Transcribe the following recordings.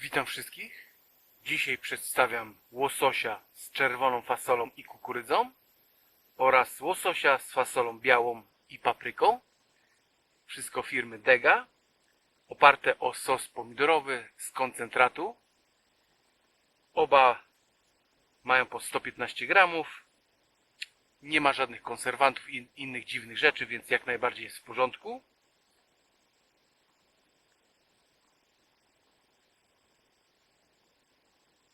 Witam wszystkich. Dzisiaj przedstawiam łososia z czerwoną fasolą i kukurydzą oraz łososia z fasolą białą i papryką. Wszystko firmy Dega, oparte o sos pomidorowy z koncentratu. Oba mają po 115 gramów. Nie ma żadnych konserwantów i innych dziwnych rzeczy, więc jak najbardziej jest w porządku.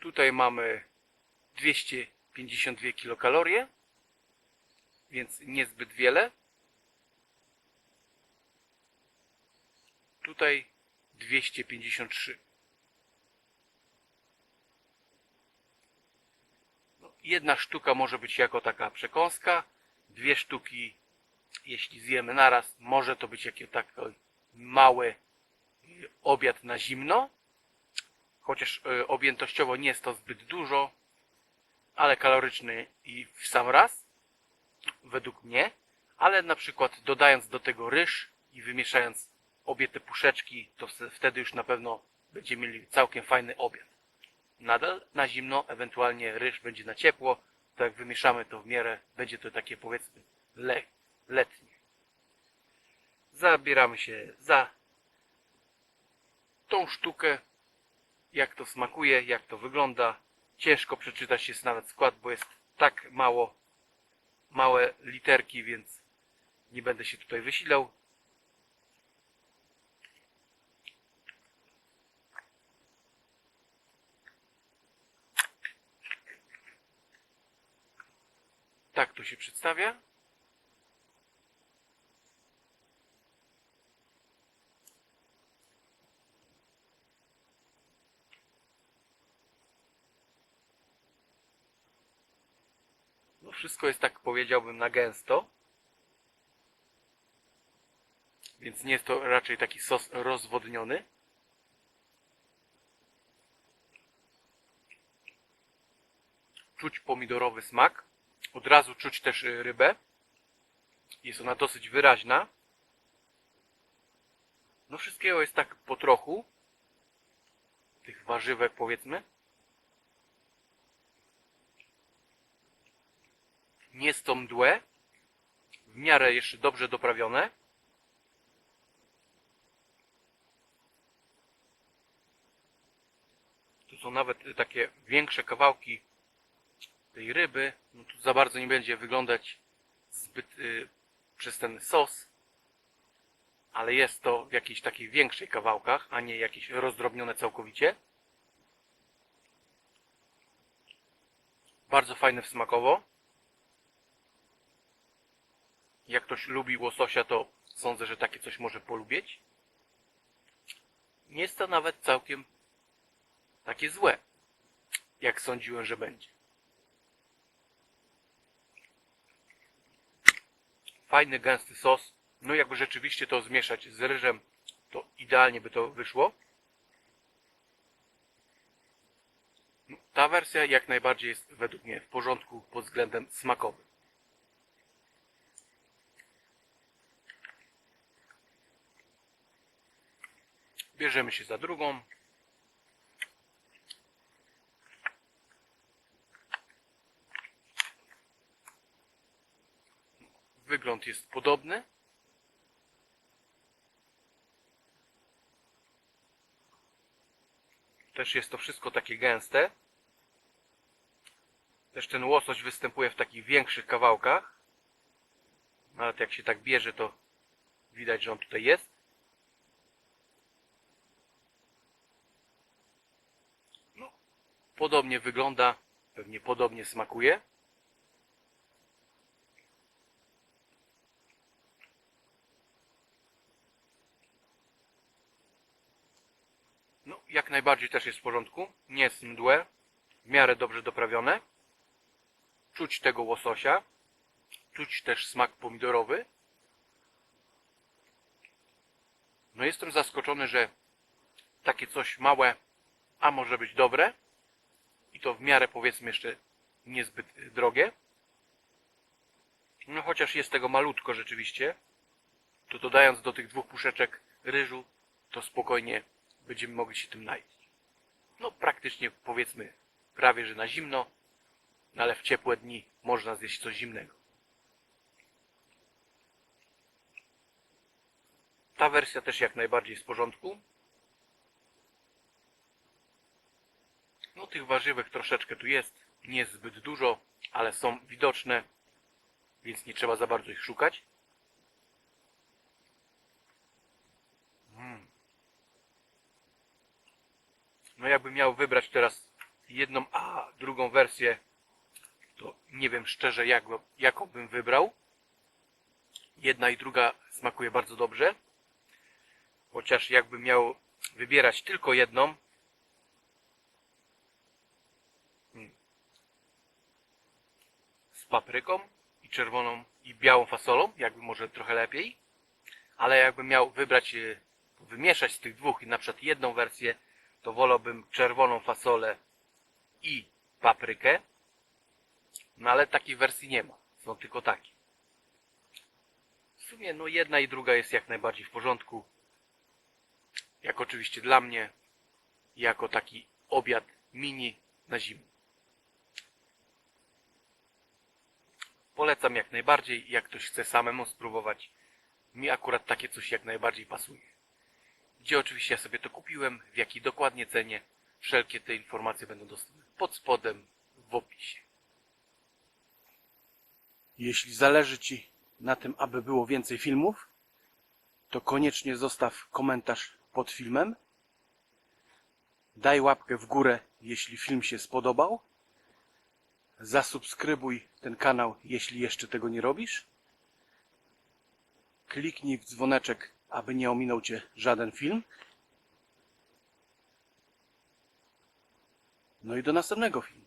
Tutaj mamy 252 kilokalorie, więc niezbyt wiele. Tutaj 253. No, jedna sztuka może być jako taka przekąska, dwie sztuki, jeśli zjemy naraz, może to być jakiś taki mały obiad na zimno chociaż y, objętościowo nie jest to zbyt dużo, ale kaloryczny i w sam raz, według mnie, ale na przykład dodając do tego ryż i wymieszając obie te puszeczki, to wtedy już na pewno będziemy mieli całkiem fajny obiad. Nadal na zimno, ewentualnie ryż będzie na ciepło, to jak wymieszamy to w miarę, będzie to takie powiedzmy le letnie. Zabieramy się za tą sztukę jak to smakuje, jak to wygląda. Ciężko przeczytać jest nawet skład, bo jest tak mało, małe literki, więc nie będę się tutaj wysilał. Tak to się przedstawia. Wszystko jest tak powiedziałbym na gęsto. Więc nie jest to raczej taki sos rozwodniony. Czuć pomidorowy smak. Od razu czuć też y, rybę. Jest ona dosyć wyraźna. No wszystkiego jest tak po trochu. Tych warzywek powiedzmy. Nie jest to mdłe, w miarę jeszcze dobrze doprawione. Tu są nawet takie większe kawałki tej ryby. No tu za bardzo nie będzie wyglądać zbyt y, przez ten sos, ale jest to w jakichś takich większych kawałkach, a nie jakieś rozdrobnione całkowicie. Bardzo fajne smakowo. Jak ktoś lubi łososia, to sądzę, że takie coś może polubić. Nie jest to nawet całkiem takie złe, jak sądziłem, że będzie. Fajny, gęsty sos. No jakby rzeczywiście to zmieszać z ryżem, to idealnie by to wyszło. No, Ta wersja jak najbardziej jest według mnie w porządku pod względem smakowym. Bierzemy się za drugą. Wygląd jest podobny. Też jest to wszystko takie gęste. Też ten łosoś występuje w takich większych kawałkach. Nawet jak się tak bierze, to widać, że on tutaj jest. Podobnie wygląda, pewnie podobnie smakuje. No, jak najbardziej też jest w porządku. Nie jest mdłe, w miarę dobrze doprawione. Czuć tego łososia. Czuć też smak pomidorowy. No jestem zaskoczony, że takie coś małe, a może być dobre to w miarę powiedzmy jeszcze niezbyt drogie. No chociaż jest tego malutko rzeczywiście, to dodając do tych dwóch puszeczek ryżu, to spokojnie będziemy mogli się tym najeść. no praktycznie powiedzmy prawie, że na zimno, no ale w ciepłe dni można zjeść coś zimnego. Ta wersja też jak najbardziej jest w porządku. No tych warzywek troszeczkę tu jest, nie jest zbyt dużo, ale są widoczne, więc nie trzeba za bardzo ich szukać. Mm. No jakbym miał wybrać teraz jedną, a drugą wersję, to nie wiem szczerze jak, jaką bym wybrał. Jedna i druga smakuje bardzo dobrze. Chociaż jakbym miał wybierać tylko jedną, z papryką i czerwoną i białą fasolą, jakby może trochę lepiej. Ale jakbym miał wybrać, e, wymieszać z tych dwóch i na przykład jedną wersję, to wolałbym czerwoną fasolę i paprykę. No ale takiej wersji nie ma. Są tylko takie. W sumie no jedna i druga jest jak najbardziej w porządku. Jak oczywiście dla mnie, jako taki obiad mini na zimę. Polecam jak najbardziej, jak ktoś chce samemu spróbować. Mi akurat takie coś jak najbardziej pasuje. Gdzie oczywiście ja sobie to kupiłem, w jakiej dokładnie cenie. Wszelkie te informacje będą dostępne pod spodem w opisie. Jeśli zależy Ci na tym, aby było więcej filmów, to koniecznie zostaw komentarz pod filmem. Daj łapkę w górę, jeśli film się spodobał. Zasubskrybuj ten kanał, jeśli jeszcze tego nie robisz. Kliknij w dzwoneczek, aby nie ominął Cię żaden film. No i do następnego filmu.